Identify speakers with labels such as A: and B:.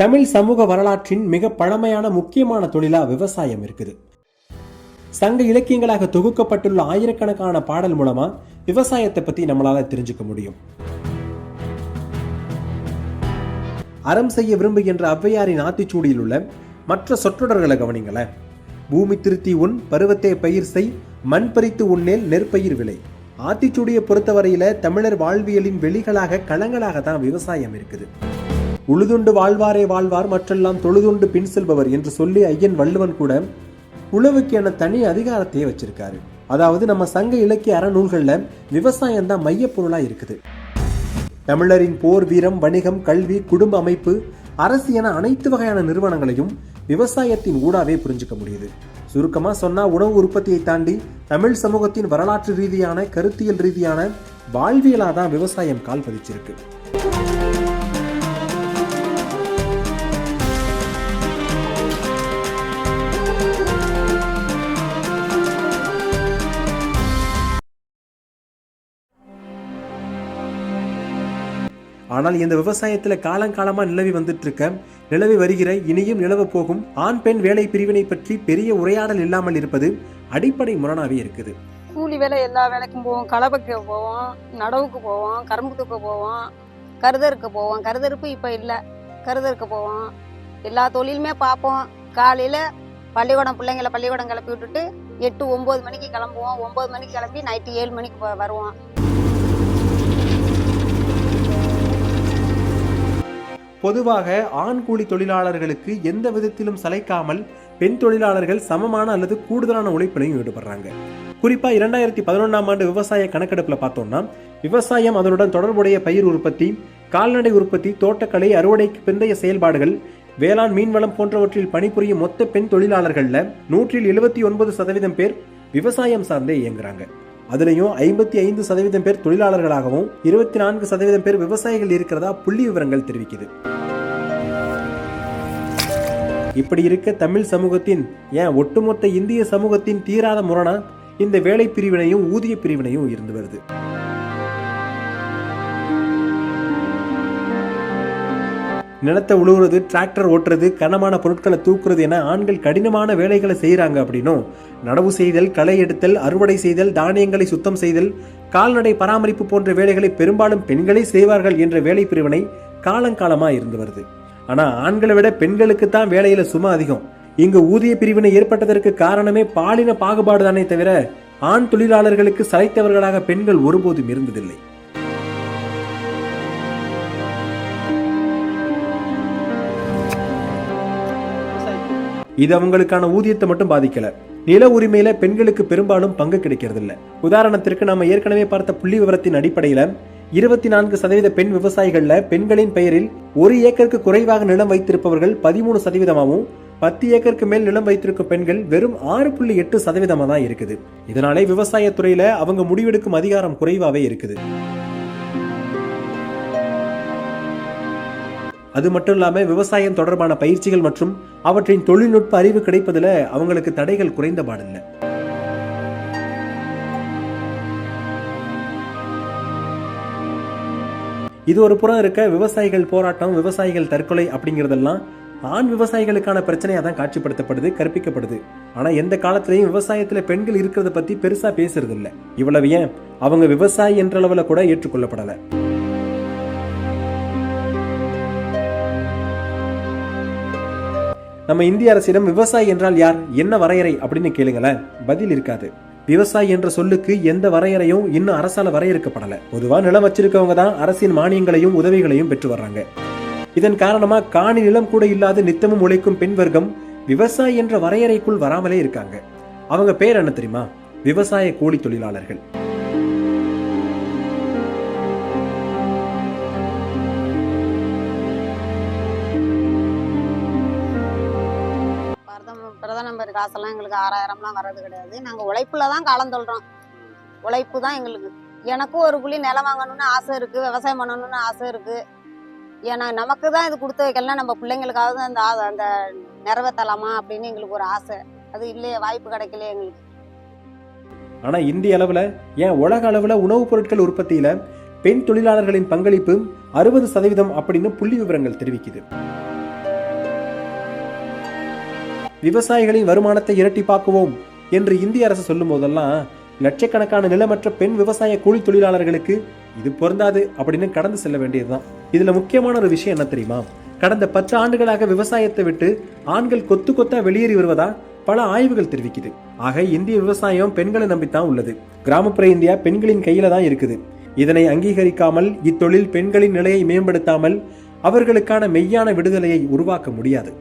A: தமிழ் சமூக வரலாற்றின் மிக பழமையான முக்கியமான தொழிலா விவசாயம் இருக்குது. சங்க இலக்கியங்களாக தொகுக்கப்பட்டுள்ள ஆயிரக்கணக்கான பாடல் மூலமா விவசாயத்தை பத்தி நம்மளால தெரிஞ்சுக்க முடியும். அறம் செய்ய விரும்புகின்ற ஔவையாரின் ஆத்திச்சூடியில் உள்ள மற்ற சொற்றொடர்களை கவனிங்களேன். பூமி திருத்தி உன் பருவத்தை பயிர் செய் மண் பறித்து உன்னேல் நெற்பயிர் விலை ஆத்திச்சூடியை பொறுத்தவரையில தமிழர் வாழ்வியலின் வெளிகளாக களங்களாக தான் விவசாயம் இருக்குது. உழுதுண்டு வாழ்வாரே வாழ்வார் மற்றெல்லாம் தொழுதுண்டு பின் செல்பவர் என்று சொல்லி ஐயன் வள்ளுவன் கூட உழவுக்கு என தனி அதிகாரத்தையே வச்சிருக்காரு. அதாவது நம்ம சங்க இலக்கிய அறநூல்களில் விவசாயம் தான் மையப்பொருளா இருக்குது. தமிழரின் போர் வீரம் வணிகம் கல்வி குடும்ப அமைப்பு அரசு என அனைத்து வகையான நிறுவனங்களையும் விவசாயத்தின் ஊடாவே புரிஞ்சுக்க முடியுது. சுருக்கமா சொன்னா உணவு உற்பத்தியை தாண்டி தமிழ் சமூகத்தின் வரலாற்று ரீதியான கருத்தியல் ரீதியான வாழ்வியலாதான் விவசாயம் கால் பதிச்சிருக்கு ஆனால் இந்த விவசாயத்தில் காலங்காலமாக நிலவி வந்துட்டு இருக்க நிலவி வருகிற இனியும் நிலவ போகும் ஆண் பெண் வேலை பிரிவினை பற்றி பெரிய உரையாடல் இல்லாமல் இருப்பது அடிப்படை முரணாவே இருக்குது.
B: கூலி வேலை எல்லா வேலைக்கும் போவோம். கலவைக்கு போவோம் நடவுக்கு போவோம் கரும்பு தூக்க போவோம் கருதருக்கு போவோம். கருதறுப்பு இப்போ இல்லை. கருதருக்கு போவோம். எல்லா தொழிலுமே பார்ப்போம். காலையில் பள்ளிக்கூடம் பிள்ளைங்கள பள்ளிக்கூடம் கிளப்பி விட்டுட்டு எட்டு ஒம்பது மணிக்கு கிளம்புவோம். ஒம்பது மணிக்கு கிளம்பி நைட்டு ஏழு மணிக்கு வருவோம்.
A: பொதுவாக ஆண் கூலி தொழிலாளர்களுக்கு எந்த விதத்திலும் சளைக்காமல் பெண் தொழிலாளர்கள் சமமான அல்லது கூடுதலான உழைப்பிலையும் ஈடுபடுறாங்க. குறிப்பாக இரண்டாயிரத்தி பதினொன்றாம் ஆண்டு விவசாய கணக்கெடுப்பில் பார்த்தோம்னா விவசாயம் அதனுடன் தொடர்புடைய பயிர் உற்பத்தி கால்நடை உற்பத்தி தோட்டக்கலை அறுவடைக்கு பிந்தைய செயல்பாடுகள் வேளாண் மீன்வளம் போன்றவற்றில் பணிபுரியும் மொத்த பெண் தொழிலாளர்களில் நூற்றில் எழுபத்தி ஒன்பது சதவீதம் பேர் விவசாயம் சார்ந்தே இயங்குறாங்க. அதுலயும் ஐம்பத்தி ஐந்து சதவீதம் பேர் தொழிலாளர்களாகவும் இருபத்தி நான்கு சதவீதம் பேர் விவசாயிகள் இருக்கிறதா புள்ளி விவரங்கள் தெரிவிக்குது. இப்படி இருக்க தமிழ் சமூகத்தின் ஏன் ஒட்டுமொத்த இந்திய சமூகத்தின் தீராத முரணா இந்த வேலை பிரிவினையும் ஊதிய பிரிவினையும் இருந்து வருது. நிலத்தை உழுவுறது டிராக்டர் ஓட்டுறது கனமான பொருட்களை தூக்குறது என ஆண்கள் கடினமான வேலைகளை செய்கிறாங்க அப்படின்னும். நடவு செய்தல் களை எடுத்தல் அறுவடை செய்தல் தானியங்களை சுத்தம் செய்தல் கால்நடை பராமரிப்பு போன்ற வேலைகளை பெரும்பாலும் பெண்களே செய்வார்கள் என்ற வேலை பிரிவினை காலங்காலமாக இருந்து வருது. ஆனால் ஆண்களை விட பெண்களுக்கு தான் வேலையில் சும்மா அதிகம். இங்கு ஊதிய பிரிவினை ஏற்பட்டதற்கு காரணமே பாலின பாகுபாடு தானே தவிர ஆண் தொழிலாளர்களுக்கு சளைத்தவர்களாக பெண்கள் ஒருபோதும் இருந்ததில்லை. இது அவங்களுக்கான ஊதியத்தை மட்டும் பாதிக்கல. நில உரிமையில பெண்களுக்கு பெரும்பாலும் பங்கு கிடைக்கிறது இல்ல உதாரணத்திற்கு நாம ஏற்கனவே பார்த்த புள்ளி விவரத்தின் அடிப்படையில இருபத்தி நான்கு சதவீத பெண் விவசாயிகள்ல பெண்களின் பெயரில் ஒரு ஏக்கருக்கு குறைவாக நிலம் வைத்திருப்பவர்கள் பதிமூணு சதவீதமாகவும் பத்து ஏக்கருக்கு மேல் நிலம் வைத்திருக்கும் பெண்கள் வெறும் ஆறு புள்ளி எட்டு சதவீதமா தான் இருக்குது. இதனாலே விவசாயத்துறையில அவங்க முடிவெடுக்கும் அதிகாரம் குறைவாவே இருக்குது. அது மட்டும் இல்லாமல் விவசாயம் தொடர்பான பயிற்சிகள் மற்றும் அவற்றின் தொழில்நுட்ப அறிவு கிடைப்பதில் அவங்களுக்கு தடைகள் குறைந்த பாடில்லை இது ஒரு புறம் இருக்க விவசாயிகள் போராட்டம் விவசாயிகள் தற்கொலை அப்படிங்கிறதெல்லாம் ஆண் விவசாயிகளுக்கான பிரச்சனையாக தான் காட்சிப்படுத்தப்படுது கற்பிக்கப்படுது. ஆனால் எந்த காலத்திலையும் விவசாயத்தில் பெண்கள் இருக்கிறத பத்தி பெருசாக பேசுறது இவ்வளவு ஏன்? அவங்க விவசாயி என்ற அளவுல கூட ஏற்றுக்கொள்ளப்படலை. நம்ம இந்திய அரசிடம் விவசாயி என்றால் யார்? என்ன வரையறை? அப்படின்னு கேளுங்களேன். பதில் இருக்காது. விவசாயி என்ற சொல்லுக்கு எந்த வரையறையும் இன்னும் அரசால வரையறுக்கப்படல. பொதுவா நிலம் வச்சிருக்கவங்க தான் அரசின் மானியங்களையும் உதவிகளையும் பெற்று வர்றாங்க. இதன் காரணமா காணி நிலம் கூட இல்லாத நித்தமும் உழைக்கும் பெண் வர்க்கம் விவசாயி என்ற வரையறைக்குள் வராமலே இருக்காங்க. அவங்க பேர் என்ன தெரியுமா? விவசாய கூலி தொழிலாளர்கள்.
B: காசெல்லாம் எங்களுக்கு ஆறாயிரம்லாம் வர்றது கிடையாது. நாங்கள் உழைப்புல தான் காலம் சொல்கிறோம் உழைப்பு தான் எங்களுக்கு. எனக்கும் ஒரு புள்ளி நிலம் வாங்கணும்னு ஆசை இருக்குது விவசாயம் பண்ணணும்னு ஆசை இருக்குது ஏன்னா நமக்கு தான் இது கொடுத்து வைக்கலாம் நம்ம பிள்ளைங்களுக்காவது அந்த ஆ- அந்த நிறைவேற்றலாமா அப்படின்னு எங்களுக்கு ஒரு ஆசை. அது இல்லையே வாய்ப்பு கிடைக்கல எங்களுக்கு.
A: ஆனால் இந்திய அளவில் ஏன் உலக அளவில் உணவுப் பொருட்கள் உற்பத்தியில் பெண் தொழிலாளர்களின் பங்களிப்பு அறுபது சதவீதம் அப்படின்னு புள்ளி விவரங்கள் தெரிவிக்குது. விவசாயிகளின் வருமானத்தை இரட்டிப்பாக்குவோம் என்று இந்திய அரசு சொல்லும் போதெல்லாம் லட்சக்கணக்கான நிலமற்ற பெண் விவசாய கூலி தொழிலாளர்களுக்கு இது பொருந்தாது அப்படின்னு கடந்து செல்ல வேண்டியதுதான். இதுல முக்கியமான ஒரு விஷயம் என்ன தெரியுமா? கடந்த பத்து ஆண்டுகளாக விவசாயத்தை விட்டு ஆண்கள் கொத்து கொத்தா வெளியேறி வருவதா பல ஆய்வுகள் தெரிவிக்குது. ஆக இந்திய விவசாயம் பெண்களை நம்பித்தான் உள்ளது. கிராமப்புற இந்தியா பெண்களின் கையில தான் இருக்குது. இதனை அங்கீகரிக்காமல் இத்தொழில் பெண்களின் நிலையை மேம்படுத்தாமல் அவர்களுக்கான மெய்யான விடுதலையை உருவாக்க முடியாது.